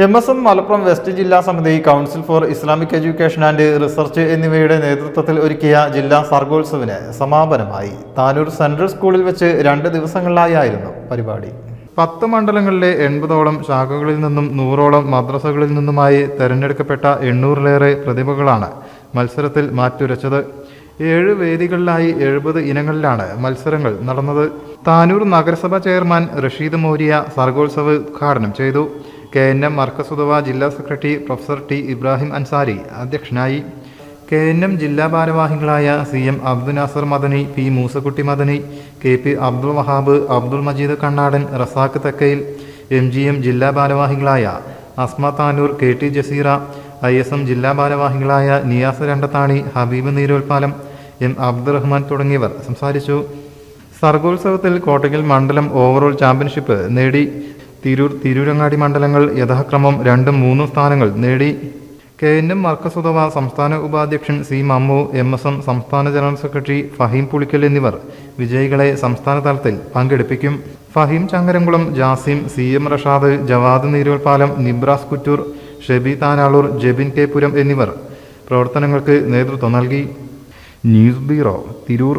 M S M Malappuram west ജില്ലാ സമിതി council for Islamic education and research എന്നിവയുടെ നേതൃത്വത്തിൽ ഒരുക്കിയ ജില്ലാ സർഗോത്സവിന് സമാപനമായി താനൂർ സെൻട്രൽ സ്കൂളിൽ വെച്ച് രണ്ട് ദിവസങ്ങളിലായിരുന്നു പരിപാടി. പത്ത് മണ്ഡലങ്ങളിലെ എൺപതോളം ശാഖകളിൽ നിന്നും നൂറോളം മദ്രസകളിൽ നിന്നുമായി തെരഞ്ഞെടുക്കപ്പെട്ട എണ്ണൂറിലേറെ പ്രതിഭകളാണ് മത്സരത്തിൽ മാറ്റുരച്ചത്. ഏഴ് വേദികളിലായി എഴുപത് ഇനങ്ങളിലാണ് മത്സരങ്ങൾ നടന്നത്. താനൂർ നഗരസഭ ചെയർമാൻ റഷീദ് മോരിയ സർഗോത്സവ് ഉദ്ഘാടനം ചെയ്തു. കെ എൻ എം മർക്കസുദവ ജില്ലാ secretary professor T Ibrahim Ansari അധ്യക്ഷനായി കെ എൻ എം ജില്ലാ ഭാരവാഹികളായ C M Abdul Nasar Madani P Moosakutty Madani K P Abdul Wahab Abdul Majeed Kannadan Razak Thekkayil M G M ജില്ലാ ഭാരവാഹികളായ Asma Tanur K T Jaseera I S M ജില്ലാ ഭാരവാഹികളായ Niyas Randathani Habeeb Neeroppalam M Abdurahman തുടങ്ങിയവർ സംസാരിച്ചു. സർഗോത്സവത്തിൽ കോട്ടയ്ക്കൽ മണ്ഡലം overall championship നേടി തിരൂർ തിരൂരങ്ങാടി മണ്ഡലങ്ങൾ യഥാക്രമം രണ്ടും മൂന്നും സ്ഥാനങ്ങൾ നേടി. കെ എൻ എം മർക്കസുധവ സംസ്ഥാന ഉപാധ്യക്ഷൻ C Mammu M S M സംസ്ഥാന ജനറൽ സെക്രട്ടറി ഫഹീം പുളിക്കൽ എന്നിവർ വിജയികളെ സംസ്ഥാന തലത്തിൽ പങ്കെടുപ്പിക്കും. Faheem Changaramkulam Jasim C M Rashad Jawad Neeroppalam Nibras Kuttur Shebi Tanalur Jebin K Puram എന്നിവർ പ്രവർത്തനങ്ങൾക്ക് നേതൃത്വം നൽകി. News bureau Tirur.